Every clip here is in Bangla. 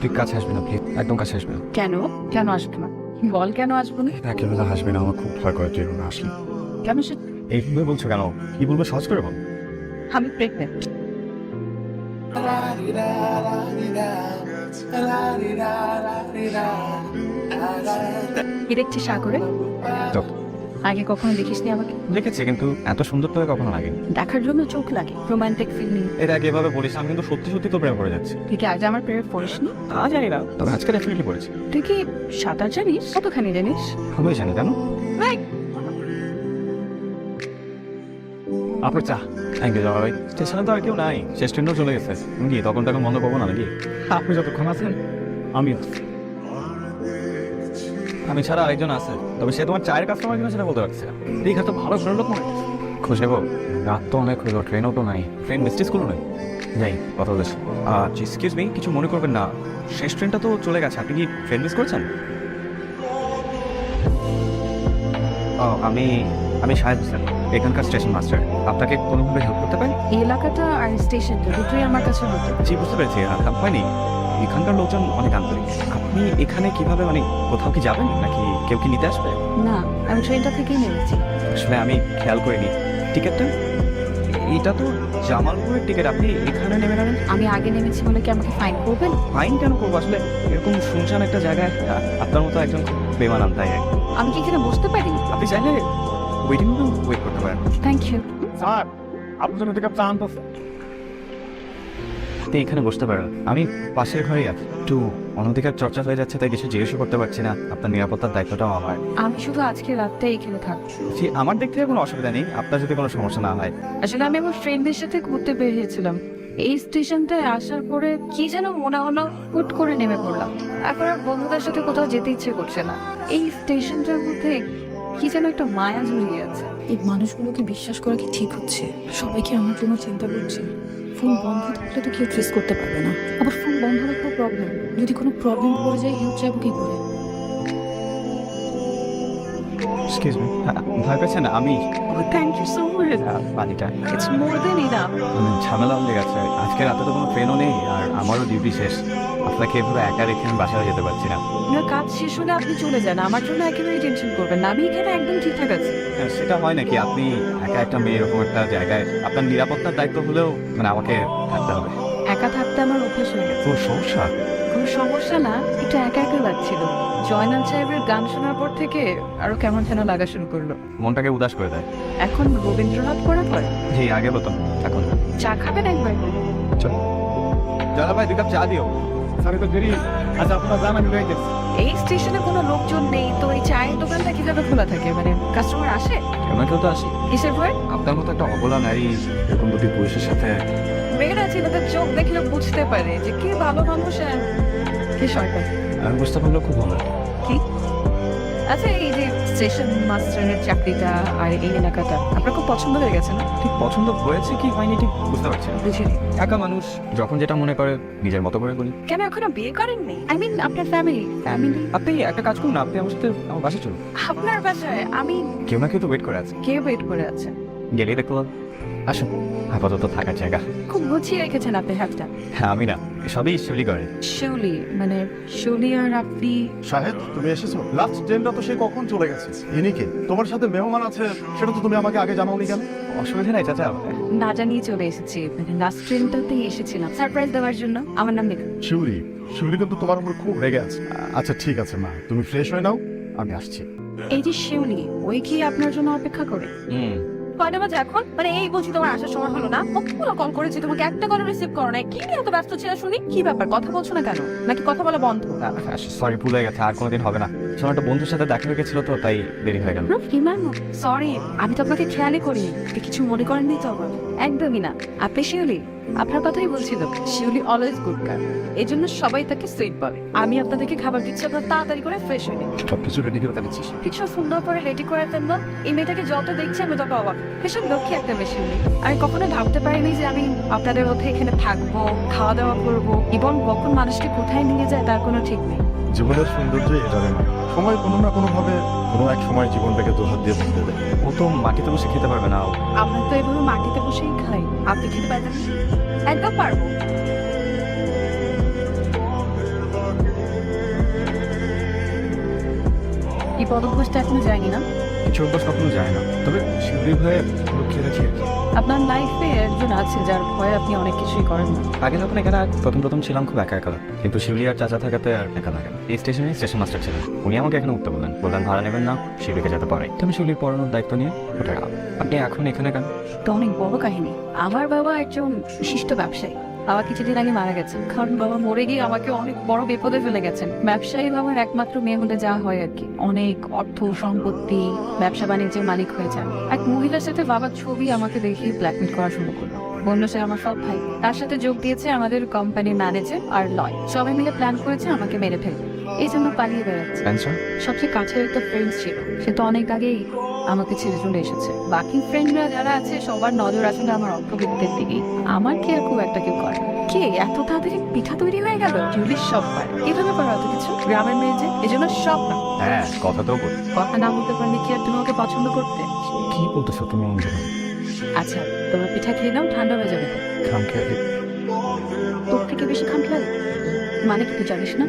তুই কাছে আসবি না প্লিজ একদম কাছে আসবি না। কেন? কেন আসবে না? বল কেন আসব না? একেবারে হাসবি না আমার খুব ভয় করে তুই এভাবে আসলে। কেন সে এইভাবে বলছো কেন? কি বলব সহজ করে বল। আমি প্রেগনেন্ট দেখছিস সাগরে? তো আগে কখনো দেখিসনি আমাকে? দেখেছি কিন্তু এত সুন্দর তোকে কখনো লাগেনি। দেখার জন্য চোখ লাগে রোমান্টিক ফিলিং এর আগে এভাবে বলিস আমি কিন্তু সত্যি সত্যি তো প্রেম করে যাচ্ছি। তুই কি আজ আমার প্রেমে পড়িসনি? তা জানি না তবে আজকে ডেফিনেটলি করেছি তুই কি সাঁতার জানিস? কতখানি জানিস? আমি জানি কেন ভাই! আপনার চা। থ্যাংক ইউ জবা ভাই স্টেশনে তো আর কেউ নাই শেষ ট্রেনও চলে গেছে। কি তখন তখন বন্ধ করব না নাকি? আপনি যতক্ষণ আছেন আমি আমি ছাড়া আরেকজন আছে তবে সে তোমার চায়ের কাস্টমার কিনা সেটা বলতে পারছি দীঘা তো ভালো ঘুরে লোক মনে হচ্ছে। খুঁজে রাত তো অনেক হলো ট্রেনও তো নাই। ট্রেন মিস্টি স্কুলও নাই যাই কথা বলেছি। এক্সকিউজ মি কিছু মনে করবেন না। শেষ ট্রেনটা তো চলে গেছে আপনি কি ট্রেন মিস করেছেন? ও, আমি আমি সাহেব হোসেন এখানকার স্টেশন মাস্টার আপনাকে কোনোভাবে হেল্প করতে পারি? এই এলাকাটা আর স্টেশনটা দুটোই আমার কাছে হতো জি বুঝতে পেরেছি আর হয়নি এখানকার লোকজন অনেক আন্তরিক। আপনি এখানে কীভাবে মানে কোথাও কি যাবেন নাকি কেউ কি নিতে আসবে? না আমি ট্রেনটা থেকেই নেমেছি। আসলে আমি খেয়াল করিনি। টিকিটটা? এটা তো জামালপুরের টিকিট। আপনি এখানে নেমে নেবেন আমি আগে নেমেছি বলে কি আমাকে ফাইন করবেন? ফাইন কেন করব? আসলে এরকম শুনশান একটা জায়গায় আপনার মতো একজন বেমানান তাই। আমি কি এখানে বসতে পারি? আপনি চাইলে ওয়েটিং রুম ওয়েট করতে পারেন। থ্যাংক ইউ স্যার আপনার জন্য থেকে প্ল্যান তো। আপনি এখানে বসতে পারেন আমি পাশের ঘরে একটু অনধিকার চর্চা হয়ে যাচ্ছে তাই কিছু জিজ্ঞেস করতে পারছি না। আপনার নিরাপত্তার দায়িত্বটাও আমার। আমি শুধু আজকে রাতটাই এখানে থাকব জি আমার দিক থেকে কোনো অসুবিধা নেই। আপনার যদি কোনো সমস্যা না হয়। আসলে আমি আমার ফ্রেন্ডদের সাথে ঘুরতে বেরিয়েছিলাম। এই স্টেশনটায় আসার পরে কি যেন মনে হলো হুট করে নেমে পড়লাম। এখন আর বন্ধুদের সাথে কোথাও যেতে ইচ্ছে করছে না। এই স্টেশনটার মধ্যে কি যেন একটা মায়া জড়িয়ে আছে। এই মানুষগুলোকে বিশ্বাস করা কি ঠিক হচ্ছে? সবাই কি আমার জন্য চিন্তা করছে? ফোন বন্ধ থাকলে তো কেউ ট্রেস করতে পারবে না। আবার ফোন বন্ধ রাখাও প্রবলেম যদি কোনো প্রবলেম পড়ে যায় হেল্প চাইব কি করে? এক্সকিউজ মি ভয় পেয়েছেন? আমি? থ্যাংক ইউ সো মাচ পানিটা। ইটস মোর দেন ইনাফ ঝামেলা হয়ে গেছে। আজকে রাতে তো কোনো ট্রেনও নেই আর আমারও ডিউটি শেষ। আপনাকে এভাবে একা রেখে আমি বাসায় যেতে পারছি না। আপনার কাজ শেষ হলে আপনি চলে যান। আমার জন্য একেবারে টেনশন করবেন না। আমি এখানে একদম ঠিকঠাক আছি। সেটা হয় নাকি? আপনি একা একটা মেয়ে এরকম একটা জায়গায় আপনার নিরাপত্তার দায়িত্ব হলেও মানে আমাকে থাকতে হবে। একা থাকতে আমার অভ্যাস হয়ে গেছে। সমস্যা? কোনো সমস্যা না একটু একা একা লাগছিল। জয়নাল সাহেবের গান শোনার পর থেকে আরও কেমন যেন লাগা শুরু করল। মনটাকে উদাস করে দেয়। এখন রবীন্দ্রনাথ পড়া পড়ে জি আগে বলতাম এখন চা খাবেন একবার? চলো। দাদা ভাই দুই কাপ চা দিও। স্যার তো দেরি। আচ্ছা আপনারা জান আমি রয়ে গেছি এই স্টেশনে কোনো লোকজন নেই তো এই চায়ের দোকানটা কীভাবে খোলা থাকে? মানে কাস্টমার আসে? আমাকেও কেউ তো আসে? কিসের ভয়? আপনার মতো একটা অবলা নারী এরকম দুটি পুরুষের সাথে মেয়েরা ছেলেদের চোখ দেখলে বুঝতে পারে যে কি ভালো মানুষ আর কি শয়তান আমি বুঝতে পারলে খুব ভালো। কি? আচ্ছা এই যে স্টেশন মাস্টারের চাকরিটা আর এই এলাকাটা আপনার খুব পছন্দ হয়ে গেছে না? ঠিক পছন্দ হয়েছে কি হয়নি ঠিক বুঝতে পারছি না। বুঝিনি। একা মানুষ যখন যেটা মনে করে নিজের মতো করে করি। কেন এখনও বিয়ে করেননি? আই মিন আপনার ফ্যামিলি ফ্যামিলি আপনি একটা কাজ করুন আপনি আমার সাথে আমার বাসায় চলুন। আপনার বাসায়? আমি কেউ না কেউ তো ওয়েট করে আছে। কে ওয়েট করে আছে। গেলেই দেখতে পাবেন আসুন আপাতত থাকার জায়গা। খুব গুছিয়ে রেখেছেন আপনি হাতটা। হ্যাঁ আমি না সবই ঈশ্বরই করে। শিউলি মানে শিউলি আর আপনি শাহেদ তুমি এসেছ? লাস্ট ট্রেনটা তো সে কখন চলে গেছে? ইনি কে? তোমার সাথে মেহমান আছে সেটা তো তুমি আমাকে আগে জানাওনি কেন? অসুবিধা নাই চাচা। না জানিয়ে চলে এসেছি। মানে লাস্ট ট্রেনটাতেই এসেছিলাম। সারপ্রাইজ দেওয়ার জন্য। আমার নাম লিখুন শিউরি শিউরি কিন্তু তোমার উপর খুব রেগে আছে। আচ্ছা ঠিক আছে মা। তুমি ফ্রেশ হয়ে নাও আমি আসছি। এই যে শিউলি ওই কি আপনার জন্য অপেক্ষা করে? হুম। কয়টা বাজে এখন? মানে এই বলছি তোমার আসার সময় হলো না। কতগুলো কল করেছি? তোমাকে একটা কল রিসিভ করো না কি এত ব্যস্ত ছিল শুনি? কি ব্যাপার? কথা বলছো না কেন? নাকি কথা বলা বন্ধ? সরি ভুলে গেছে। আর কোনোদিন হবে না। শোনো একটা বন্ধুর সাথে দেখা হয়ে গেছিল তো তাই দেরি হয়ে গেল। সরি আমি তো আপনাকে খেয়ালই করিনি। আপনি কিছু মনে করেননি তো আমার একদমই না। আপনি শিউলি? আপনার কথাই বলছিল শিউলি অলওয়েজ গুড গার্ল এই জন্য সবাই তাকে সুইট বলে। আমি আপনাদেরকে খাবার দিচ্ছি আপনার তাড়াতাড়ি করে ফ্রেশ হয়ে নিন। সব কিছু রেডি করে ফেলেছিস। কিছু সুন্দর করে রেডি করে ফেলল এই মেয়েটাকে যত দেখছি আমি তত অবাক। ভীষণ লক্ষ্মী একটা মেয়ে শিউলি। আমি কখনো ভাবতে পারিনি যে আমি আপনাদের মধ্যে এখানে থাকব খাওয়া দাওয়া করব। এবং কখন মানুষকে কোথায় নিয়ে যায় তার কোনো ঠিক নেই। জীবনের সৌন্দর্য এটারে নয় সময় কোনো না কোনো ভাবে কোনো এক সময় জীবনটাকে দোহাত দিয়ে বলতে দেয়। ও তো মাটিতে বসে খেতে পারবে না। আমরা তো এভাবে মাটিতে বসেই খাই। আপনি খেতে পারবেন একদম পারব। এই পদভ্রষ্ট এখনও যায়নি না? কিছু অভ্যাস কখনো যায় না। তবে শিউলি ভয়ে লুকিয়ে রাখি আপনার লাইফে একজন আছে যার ভয়ে আপনি অনেক কিছুই করেন না। আগে যখন এখানে প্রথম প্রথম ছিলাম খুব একা একা। কিন্তু শিউলি আর চাচা থাকাতে আর একা লাগে এই স্টেশনে স্টেশন মাস্টার ছিলেন। উনি আমাকে এখানে উঠতে বললেন। বললেন ভাড়া নেবেন না শিউলিকে যেতে পারে। তো আমি শিউলির পড়ানোর দায়িত্ব নিয়ে উঠে গেলাম। আপনি এখন এখানে কেন? তো অনেক বড় কাহিনী। আমার বাবা একজন বিশিষ্ট ব্যবসায়ী। বাবা কিছুদিন আগে মারা গেছেন। কারণ বাবা মরে গিয়ে আমাকে অনেক বড় বিপদে ফেলে গেছেন। ব্যবসায়ী বাবার একমাত্র মেয়ে হলে যা হয় আর কি। অনেক অর্থ সম্পত্তি ব্যবসা বাণিজ্যের মালিক হয়ে যান। এক মহিলার সাথে বাবার ছবি আমাকে দেখিয়ে ব্ল্যাকমেল করা শুরু করল। বলল সে আমার সব ভাই। তার সাথে যোগ দিয়েছে আমাদের কোম্পানির ম্যানেজার আর লয়। সবাই মিলে প্ল্যান করেছে আমাকে মেরে ফেলবে এই জন্য পালিয়ে বেড়াচ্ছে। সবচেয়ে কাছের একটা ফ্রেন্ড ছিল। সে তো অনেক আগেই আমাকে ছেড়ে চলে এসেছে। বাকি ফ্রেন্ডরা যারা আছে সবার নজর আসলে আমার অর্থবিত্তের দিকেই। আমার কি আর খুব একটা কেউ করে। কে এত তাড়াতাড়ি পিঠা তৈরি হয়ে গেল? জুলির সব পারে কীভাবে পারো এত কিছু? গ্রামের মেয়ে যে এজন্য সব না। হ্যাঁ কথা তো বল। কথা না বলতে পারলে কি আর তুমি ওকে পছন্দ করতে? কি বলতেছো তুমি? আচ্ছা তোমার পিঠা খেয়ে নাও ঠান্ডা হয়ে যাবে। তোর থেকে বেশি খাম লাগে মানে কি তুই জানিস না?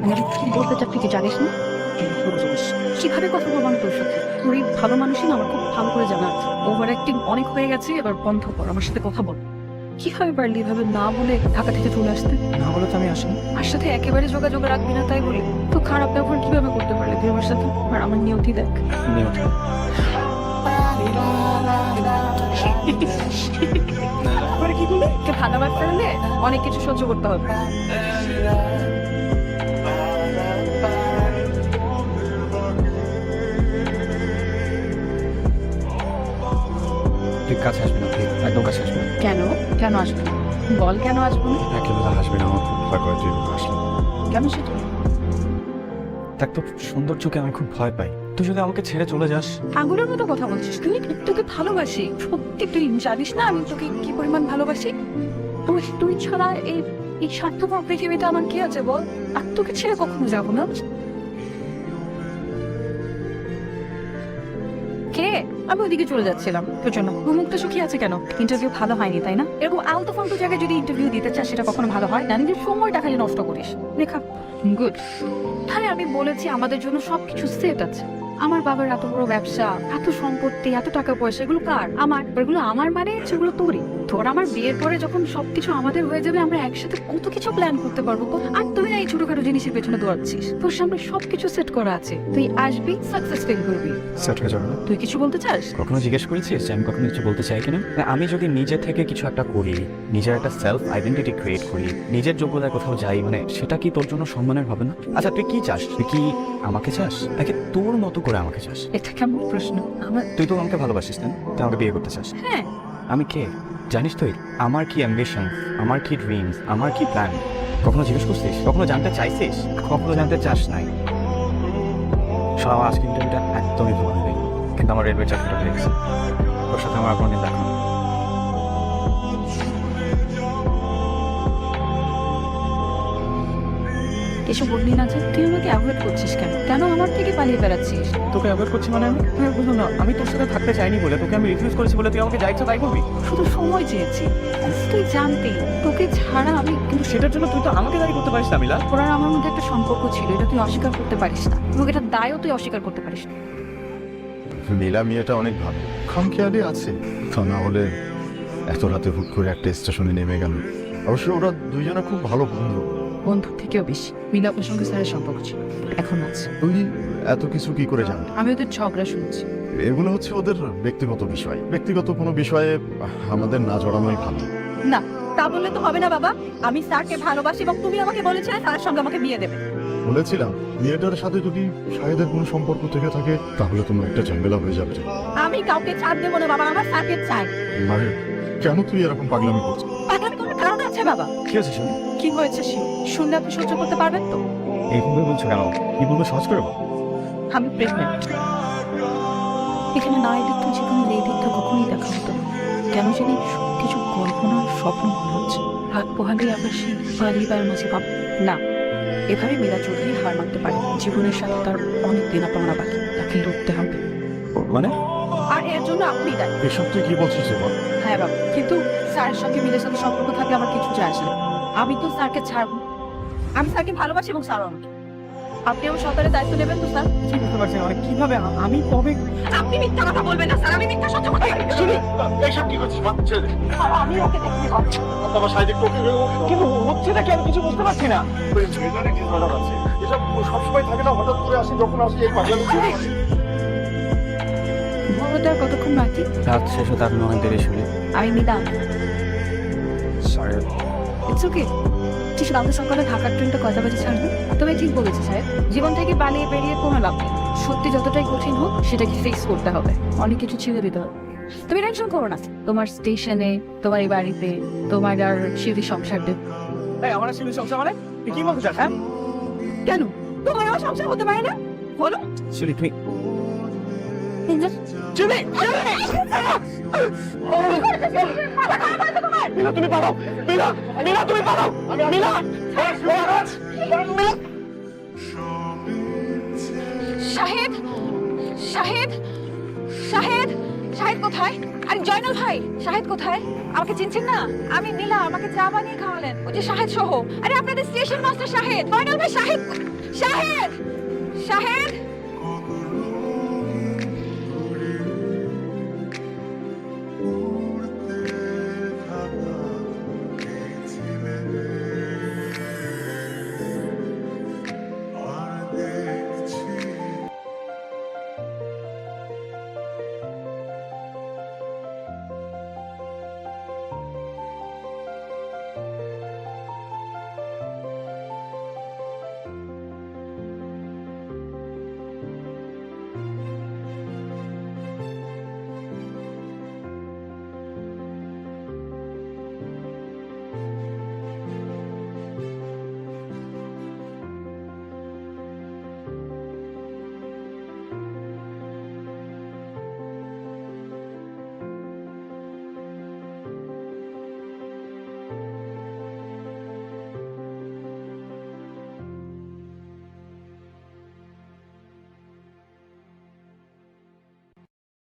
মানে কি বলতে চাপ তুই জানিস না? কীভাবে কথা বলব আমি তোর সাথে? তোর এই ভালো মানুষই না আমার খুব ভালো করে জানা আছে। ওভার অ্যাক্টিং অনেক হয়ে গেছে এবার বন্ধ কর আমার সাথে কথা বল। কীভাবে পারলি এভাবে না বলে ঢাকা থেকে চলে আসতে? না বলে তো আমি আসিনি। আর সাথে একেবারে যোগাযোগ রাখবি না তাই বলি। তো খারাপ ব্যবহার কীভাবে করতে পারলি তুই আমার সাথে? আর আমার নিয়তি দেখ। নিয়ত। করে কি করবি কে ভালোবাসতে হলে অনেক কিছু সহ্য করতে হবে। তুই কাছে আসবি না তুই একদম কাছে আসবি না। কেন? কেন আসব না? বল কেন আসব না? একেবারে আসবি না আমার? খুব ভয় করে তুই আসলে কেন সেটা? দেখ তোর সৌন্দর্যকে আমি খুব ভয় পাই। তুই যদি আমাকে ছেড়ে চলে যাস। আঙুলের মতো কথা বলছিস। তুই তোকে ভালোবাসি? সত্যি তুই জানিস না আমি তোকে কি পরিমাণ ভালোবাসি? তুই ছাড়া এই এই স্বার্থপর পৃথিবীতে আমার কি আছে বল? আর তোকে ছেড়ে কখনো যাব না? কে? আমি ওদিকে চলে যাচ্ছিলাম তোর জন্য। মুখটা শুকিয়ে আছে কেন? ইন্টারভিউ ভালো হয়নি, তাই না? এরকম আলতু ফালতু জায়গায় যদি ইন্টারভিউ দিতে চাস, সেটা কখনো ভালো হয়? না নিজের সময়টা খালি নষ্ট করিস। লেখা গুড হ্যাঁ আমি বলেছি আমাদের জন্য সবকিছু সেট আছে। আমার বাবার এত বড় ব্যবসা, এত সম্পত্তি, এত টাকা পয়সা, এগুলো কার? আমার, এগুলো আমার মানে সেগুলো তোরই। তোর আমার বিয়ের পরে যখন সবকিছু আমাদের হয়ে যাবে আমরা একসাথে কত কিছু প্ল্যান করতে পারব আর তুই না এই ছোটখাটো জিনিসের পেছনে দৌড়াচ্ছিস। তোর সামনে সবকিছু সেট করা আছে। তুই আসবি সাকসেস ফিল করবি। সেট হয়ে যাবে না? তুই কিছু বলতে চাস? কখনো জিজ্ঞেস করেছিস যে আমি কখনো কিছু বলতে চাই কিনা? না, আমি যদি নিজে থেকে কিছু একটা করি নিজের একটা সেলফ আইডেন্টিটি ক্রিয়েট করি নিজের যোগ্যতায় কোথাও যাই মানে সেটা কি তোর জন্য সম্মানের হবে না? আচ্ছা তুই কি চাস? তুই কি আমাকে চাস? নাকি তোর মতো করে আমাকে চাস? এটা কেমন প্রশ্ন? আমার তুই তো আমাকে ভালোবাসিস না? তুই আমাকে বিয়ে করতে চাস? হ্যাঁ। আমি কে? জানিস তুই আমার কি অ্যাম্বিশন আমার কি ড্রিমস আমার কি প্ল্যান কখনো জিজ্ঞেস করছিস? কখনো জানতে চাইছিস? কখনো জানতে চাস নাই? সব আজ আজকে ইন্টারভিউটা একদমই ভালো হবে কিন্তু আমার রেলওয়ে চাকরিটা হয়ে তোর সাথে আমার কোনো দিন দেখা কিছু বললি না যে তুই আমাকে অ্যাভয়েড করছিস কেন? কেন আমার থেকে পালিয়ে বেড়াচ্ছিস? তোকে অ্যাভয়েড করছি মানে আমি? আমি বুঝলো না। আমি তোর সাথে থাকতে চাইনি বলে তোকে আমি রিফিউজ করেছি বলে তুই আমাকে যাই ইচ্ছা তাই করবি শুধু সময় চেয়েছি। তুই জানতি তোকে ছাড়া আমি কিন্তু সেটার জন্য তুই তো আমাকে দায়ী করতে পারিস না মিলা। তোর আর আমার মধ্যে একটা সম্পর্ক ছিল এটা তুই অস্বীকার করতে পারিস না। এবং এটা দায়ও তুই অস্বীকার করতে পারিস না। নীলা মেয়েটা অনেক ভালো। খামখেয়ালি আছে। তা না হলে এত রাতে হুট করে একটা স্টেশনে নেমে গেল। অবশ্য ওরা দুইজনে খুব ভালো বন্ধু। বন্ধুর থেকেও বেশি। মিলা আপনার সঙ্গে স্যারের সম্পর্ক ছিল। এখন আছে। তুই এত কিছু কি করে জানলি? আমি ওদের ঝগড়া শুনছি। এগুলো হচ্ছে ওদের ব্যক্তিগত বিষয়। ব্যক্তিগত কোনো বিষয়ে আমাদের না জড়ানোই ভালো। না তা বললে তো হবে না বাবা। আমি স্যারকে ভালোবাসি এবং তুমি আমাকে বলেছিলে স্যারের সঙ্গে আমাকে বিয়ে দেবে। বলেছিলাম মেয়েটার সাথে যদি শাহেদের কোনো সম্পর্ক থেকে থাকে তাহলে তোমার একটা ঝামেলা হয়ে যাবে। আমি কাউকে ছাড় দেবো না বাবা আমার স্যারকে চাই। মানে কেন তুই এরকম পাগলামি করছিস? পাগলামি করার কারণ আছে বাবা। কি হয়েছে শুনি? কি হয়েছে শিব শুনলে আপনি সহ্য করতে পারবেন তো? এইভাবে বলছো কেন? কি বলব সহজ করে বল। আমি প্রেগনেন্ট এখানে না তো জীবনে এই দিকটা কখনোই দেখা হতো না। কেন জানি কিছু কল্পনা স্বপ্ন মনে হচ্ছে। রাত পোহালে আবার সেই পরিবার মাঝে ভাব না এভাবে মীরা চৌধুরী হার মানতে পারে। জীবনের সাথে তার অনেক দিনা পাওনা বাকি। তাকে লড়তে হবে। মানে? আর এর জন্য আপনি দায়ী। এসব তুই কি বলছিস হ্যাঁ বাবা কিন্তু স্যারের সঙ্গে মিলের সাথে সম্পর্ক থাকলে আমার কিছু যায় আসে না। আমি তো স্যারকে ছাড়বো। আমি স্যারকে ভালোবাসি এবং স্যার আমাকে। আপনি আমার সরকারের দায়িত্ব নেবেন তো স্যার? কি বুঝতে পারছি না মানে কীভাবে আমি কবে আপনি মিথ্যা কথা বলবেন না স্যার। আমি মিথ্যা সহ্য করতে পারি না। এইসব কি করছিস? মা ছেড়ে দে। আমি ওকে দেখতে পাচ্ছি আমার সাইডে টোকে কিন্তু হচ্ছে নাকি আমি কিছু বুঝতে পারছি না? এসব সবসময় থাকে না হঠাৎ করে আসি যখন আসি এই পাগলামি কতক্ষণ বাকি? রাত শেষ হতে আপনি অনেক দেরি শুনে আমি মিদা ইটস ওকে ঠিক কালকে সকালে ঢাকার ট্রেনটা কয়টা বাজে ছাড়বে? তুমি ঠিক বলেছ সাহেব জীবন থেকে পালিয়ে বেরিয়ে কোনো লাভ নেই। সত্যি যতটাই কঠিন হোক সেটাকে ফিক্স করতে হবে। অনেক কিছু ছেড়ে দিতে হবে। তুমি টেনশন করো না। তোমার স্টেশনে তোমার এই বাড়িতে তোমার আর শিউরি সংসারটা আমার আসলে সমস্যা মানে? কি বলতে চাস হ্যাঁ? কেন? তোমার আমার সংসার হতে পারে না? বলো। শিউলি তুমি চলে মিনা তুমি পালাও মিনা মিনা তুমি পালাও মিনা শাহেদ শাহেদ শাহেদ শাহেদ কোথায়? আরে জয়নাল ভাই, শাহেদ কোথায়? আমাকে চিনছেন না? আমি নীলা, আমাকে চা বানিয়ে খাওয়ালেন। ওই যে শাহেদ সহ। আরে আপনাদের স্টেশন মাস্টার শাহেদ। জয়নাল ভাই, শাহেদ শাহেদ শাহেদ!